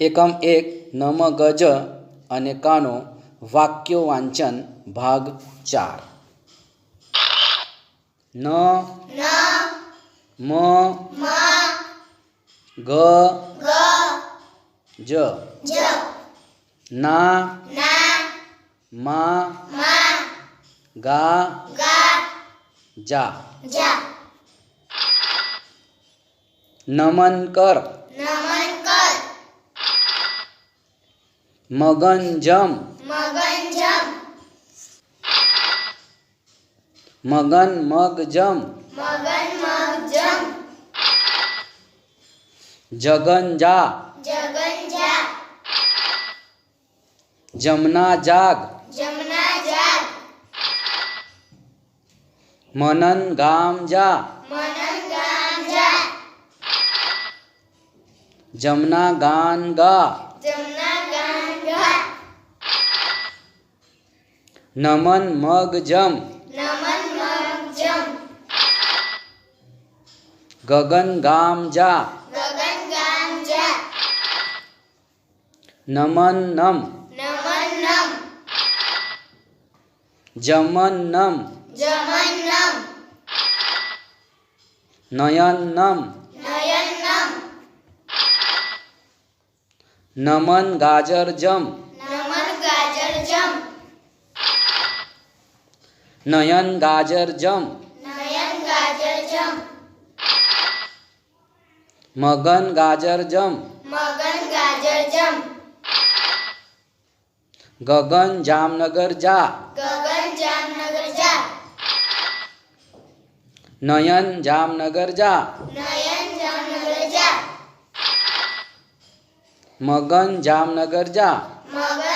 એકમ એક નમ ગજ અને કાનો વાક્યો વાંચન ભાગ ચાર. ન મ ગ જ. ના મા ગા જા. નમન કર. मगंजम। मगंजम। मगन मगजम। मगन मगजम। जगंजा जगंजा जमना जाग। जमना जाग। मनन गाम जा। मनन गाम जा। जमना गान गा। નમન મગ જમ ગગન ગામ જા નમન નમ જમન નમ નયન નમ નમન ગાજર જમ नयन गाजर जम। नयन गाजर जम। मगन गाजर जम। मगन गाजर जम। गगन जामनगर जा। गगन जामनगर जा। नयन जामनगर जा। नयन जामनगर जा। मगन जामनगर जा। मगन